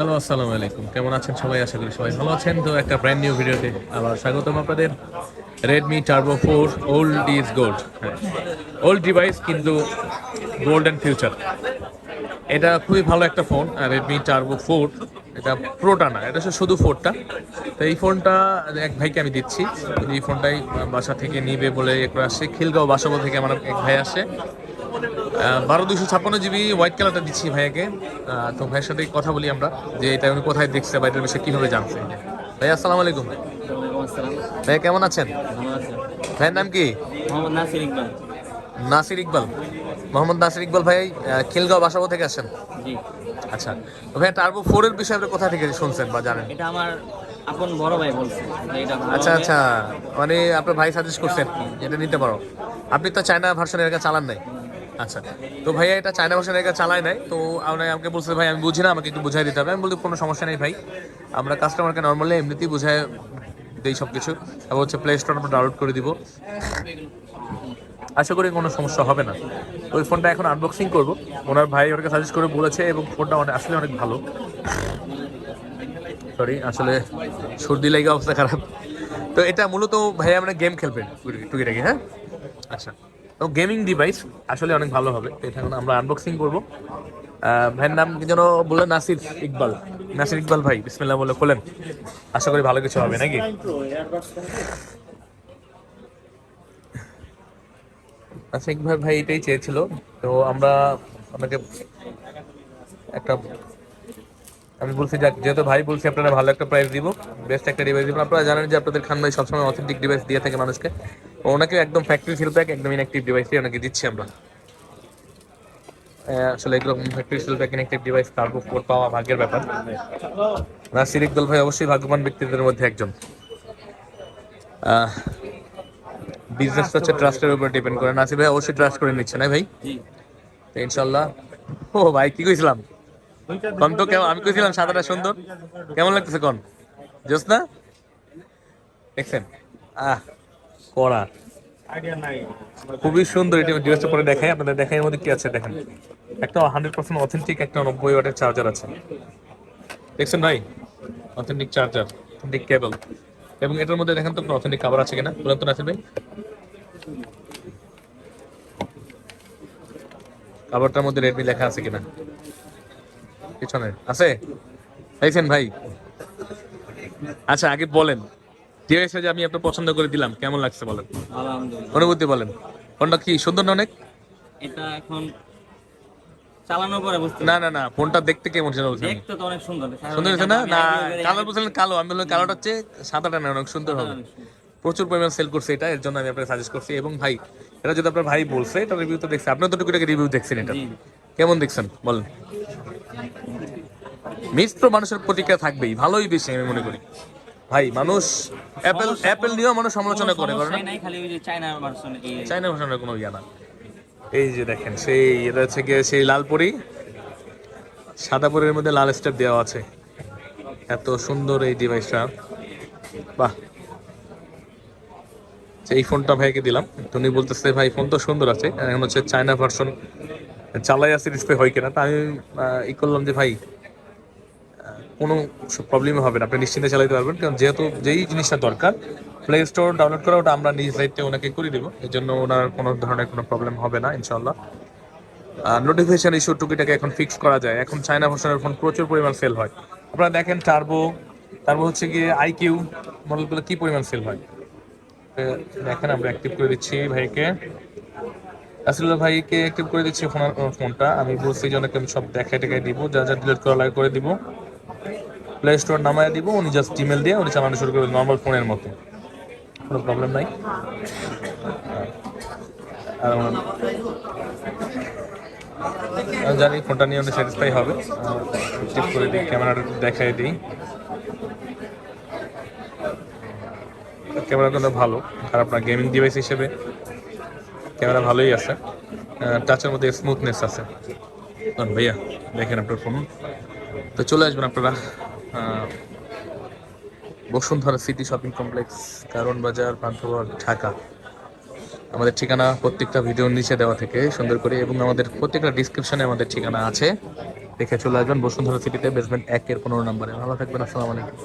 Hello, আসসালামু আলাইকুম। কেমন আছেন সবাই? আশা করি সবাই ভালো আছেন। তো একটা ব্র্যান্ড নিউ ভিডিওতে আবার স্বাগতম আপনাদের। Redmi turbo four old is gold old device কিন্তু গোল্ড অ্যান্ড ফিউচার এটা খুবই ভালো একটা ফোন রেডমি টার্বো ফোর এটা প্রোটা না, এটা শুধু ফোরটা তো এই ফোনটা এক ভাইকে আমি দিচ্ছি। এই ফোনটাই বাসা থেকে নিবে বলে একটু আসছে। খিলগাঁও বাসাবো থেকে আমার এক ভাই আসে। বারো দুশো ছাপ্পান্ন জিবি হোয়াইট কালারটা দিচ্ছি ভাইয়াকে। তো ভাইয়ের সাথে কথা বলি আমরা যে এটা উনি কোথায় দেখছে বা এটার বিষয়ে কীভাবে জানছে। ভাই আসসালামু আলাইকুম। ভাই কেমন আছেন? ভাইয়ের নাম কি? নাসির ইকবাল। নাসির ইকবাল। মোহাম্মদ নাসির ইকবাল ভাই খিলগাঁও বাসাবো থেকে আসেন আচ্ছা ভাই টার্বো ফোরের বিষয়ে আপনি কোথা থেকে শুনছেন বা জানেন? এটা আমার আপন বড় ভাই বলছে আচ্ছা আচ্ছা। মানে আপনার ভাই সাজেস্ট করছেন এটা নিতে পারো। আপনি তো চায়না ভার্সনের একা চালান নাই। আচ্ছা তো ভাইয়া এটা চায়না ভার্সনের একা চালায় নাই তো আমাকে বলছে ভাই আমি বুঝি না আমাকে একটু বুঝাই দিতে হবে আমি বলতে কোনো সমস্যা নেই ভাই আমরা কাস্টমারকে নর্মালি এমনিতেই বুঝাই দিই সব কিছু তারপর হচ্ছে প্লে স্টোর আমরা ডাউনলোড করে দিব আশা করি কোনো সমস্যা হবে না ওই ফোনটা এখন আনবক্সিং করব ওনার ভাই ওনাকে সাজেস্ট করে বলেছে এবং ফোনটা অনেক আসলে অনেক ভালো সরি আসলে সর্দি লেগে অবস্থা খারাপ তো এটা মূলত ভাইয়া আমরা গেম খেলবেন টুকিটাকি হ্যাঁ আচ্ছা তো গেমিং ডিভাইস আসলে অনেক ভালো হবে। তো এটা আমরা আনবক্সিং করব। ভাইয়ের নাম যেন বললেন? নাসির ইকবাল। নাসির ইকবাল ভাই, বিসমিল্লাহ বলে খোলেন। আশা করি ভালো কিছু হবে, নাকি? আচ্ছা ইকবাল ভাই এটাই চেয়েছিল। তো আমরা আপনাকে একটা আমি বলছি যেহেতু ভাই বলছি আপনারা ভালো একটা প্রাইস দিব বেস্ট একটা ডিভাইস দিব। আপনারা জানেন যে আপনাদের খান ভাই সবসময় অথেন্টিক ডিভাইস দিয়ে থাকে মানুষকে। ওনাকে একদম ফ্যাক্টরি সিল প্যাক একদম ইনঅ্যাক্টিভ ডিভাইসই ওনাকে দিচ্ছি আমরা। আসলে এরকম factory seal pack inactive device cargo four পাওয়া ভাগ্যের ব্যাপার। নাসির ইকবাল ভাই অবশ্যই ভাগ্যবান ব্যক্তিদের মধ্যে একজন। বিজনেস হচ্ছে ট্রাস্টের উপর ডিপেন্ড করে। নাসির ভাই অবশ্যই ট্রাস্ট করে নিচ্ছে না ভাই? তো ইনশাল্লাহ ও ভাই কি কইছিলাম? কন তো কেমন? আমি কইছিলাম সাদাটা সুন্দর। কেমন লাগতেছে কন? জোস না দেখছেন? আহ কড়া খুবই সুন্দর এটা ড্রেসটা পরে দেখাই আপনাদের দেখাই এর মধ্যে কি আছে দেখেন। একটা হান্ড্রেড পার্সেন্ট অথেন্টিক একটা নব্বই ওয়াটের চার্জার আছে। দেখছেন ভাই? অথেন্টিক চার্জার অথেন্টিক কেবল এবং এটার মধ্যে দেখেন তো অথেন্টিক কাভার আছে কিনা? তো নাসির ভাই। কাভারটার মধ্যে রেডমি লেখা আছে কিনা? পিছনে আছে? দেখছেন ভাই? আচ্ছা আগে বলেন। ডিভাইসটা যে আমি আপনার পছন্দ করে দিলাম কেমন লাগছে বলেন? অনুভূতি বলেন। ফোনটা কি সুন্দর না অনেক? এটা এখন চালানোর পরে বুঝতে না না না ফোনটা দেখতে কেমন ছিল বলছেন? দেখতে তো অনেক সুন্দর। সুন্দর হয়েছে না? না কালার বলছিলেন কালো আমি বললাম কালোটা হচ্ছে সাদাটা না অনেক সুন্দর হবে। প্রচুর পরিমাণ সেল করছে এটা এর জন্য আমি আপনাকে সাজেস্ট করছি। এবং ভাই এটা যদি আপনার ভাই বলছে এটা রিভিউ তো দেখছে। আপনি তো টুকিটাকি রিভিউ দেখছেন এটা। কেমন দেখছেন? বলেন। মিশ্র মানুষের প্রতিক্রিয়া থাকবেই ভালোই বেশি আমি মনে করি। ভাই মানুষ অ্যাপেল অ্যাপেল নিয়েও মানুষ সমালোচনা করে করে না খালি ওই যে চায়না ভার্সন চাইনা ভাষার কোনো ইয়া না। এই যে দেখেন সেই এটা হচ্ছে গিয়ে সেই লালপুরি। সাদা পরির মধ্যে লাল স্টেপ দেওয়া আছে। এত সুন্দর এই ডিভাইসটা বাহ। আচ্ছা, এই ফোনটা ভাইকে দিলাম। তো উনি বলতেছে ভাই ফোন তো সুন্দর আছে। এখন হচ্ছে চায়না ভার্সন চালাই আসে ডিসপ্লে হয় কিনা? তা আমি ই করলাম যে ভাই কোনো প্রবলেম হবে না। আপনি নিশ্চিন্তে চালাতে পারবেন। কারণ যেহেতু যেই জিনিসটা দরকার প্লে স্টোর ডাউনলোড করা, ওটা আমরা নিজ দায়িত্বে ওনাকে করে দিব। এই জন্য ওনার কোনো ধরনের কোনো প্রবলেম হবে না ইনশাল্লাহ নোটিফিকেশন ইস্যু টুকিটাকে এখন ফিক্স করা যায়। এখন চায়না ভার্সনের ফোন প্রচুর পরিমাণ সেল হয়। আপনারা দেখেন টার্বো তারপর হচ্ছে গিয়ে আইকিউ মডেলগুলো কি পরিমাণ সেল হয়? দেখেন আমরা অ্যাক্টিভ করে দিচ্ছি ভাইকে। আসলে ভাইকে অ্যাক্টিভ করে দিচ্ছি ফোন- ফোনটা। আমি বলছি যে অনেকে আমি সব দেখাই টেখাই দিব। যা যা ডিলিট করা লাগে করে দিব। প্লে স্টোর নামায় দিব, উনি জাস্ট ইমেল দিয়ে উনি চালানো শুরু করবেন নর্মাল ফোনের মতো। কোনো প্রবলেম নাই? আর জানি ফোনটা নিয়ে অনেক স্যাটিসফাই হবে। চেক করে দিই ক্যামেরাটা দেখাই দিই। ক্যামেরা কিন্তু ভালো, খারাপ না গেমিং ডিভাইস হিসেবে। ক্যামেরা ভালোই আছে। টাচের মধ্যে স্মুথনেস আছে। ভাইয়া, দেখেন আপনার ফোন তো চলে আসবেন আপনারা। বসুন্ধরা সিটি শপিং কমপ্লেক্স কারণ বাজার পান্থপথ, ঢাকা। আমাদের ঠিকানা প্রত্যেকটা ভিডিওর নিচে দেওয়া থেকে, সুন্দর করে, এবং আমাদের প্রত্যেকটা ডিসক্রিপশনে আমাদের ঠিকানা আছে। দেখে চলে আসবেন বসুন্ধরা সিটিতে বেসমেন্ট একের পনেরো নম্বরে। ভালো থাকবেন, আসসালামু আলাইকুম।